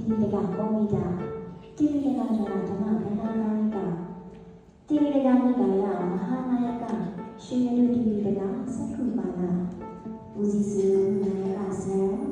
တိတိတကကောမိတာတိတိတကဇာဓမ္မဗန္ဒနာယကတိတိတကမိကာယမဟာနာယကရှင်ယလူတိတိတကသက္ခုပါဏပူဇီစေနာယကဆံ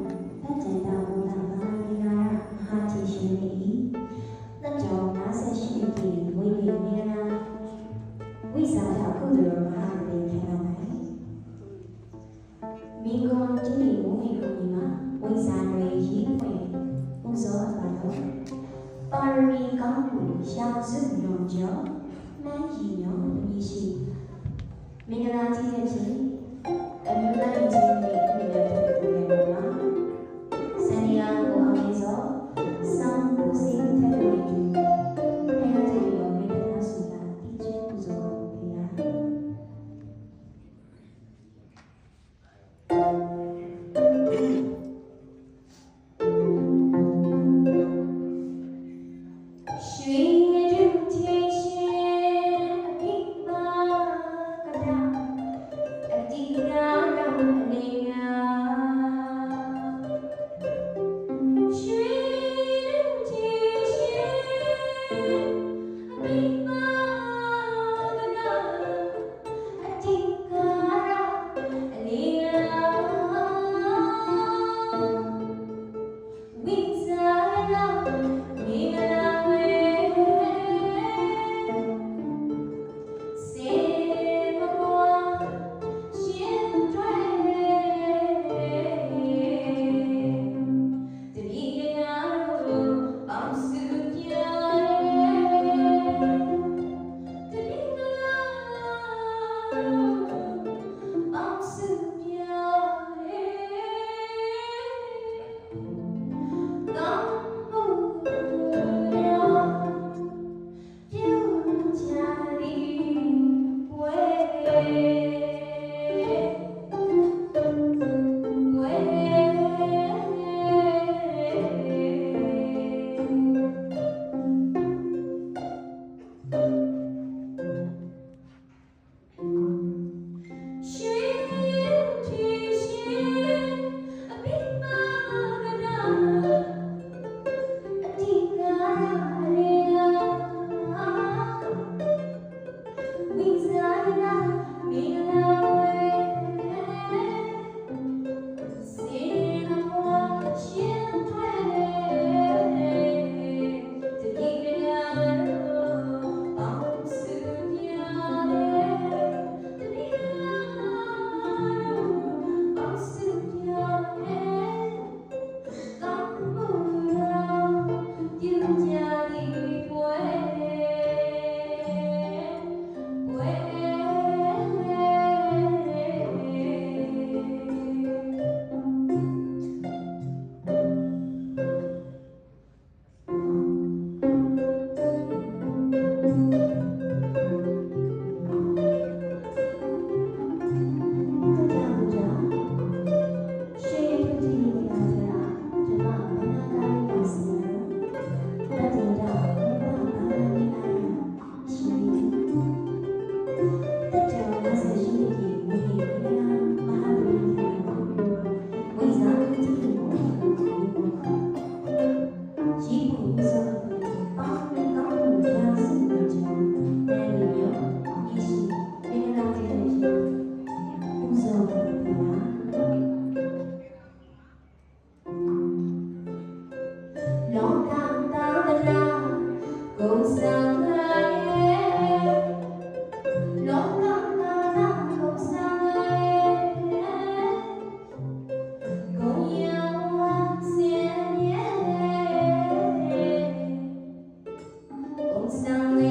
sound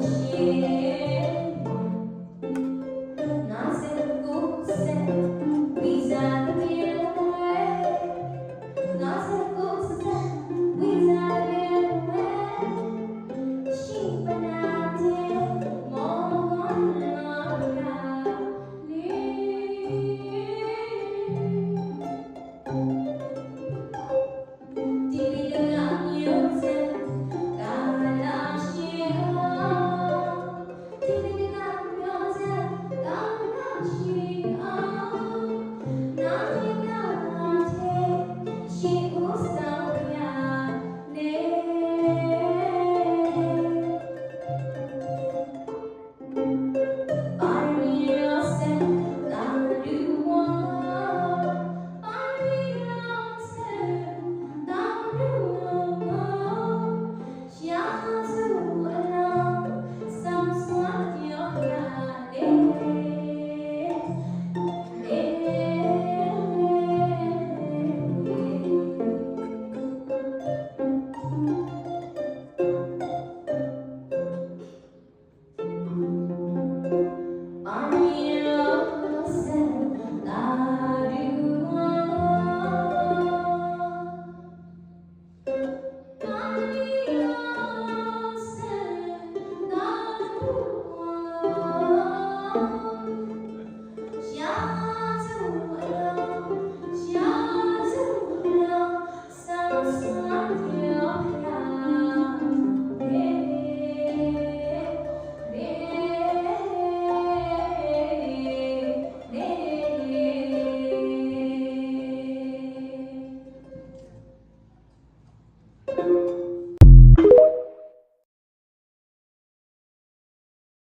前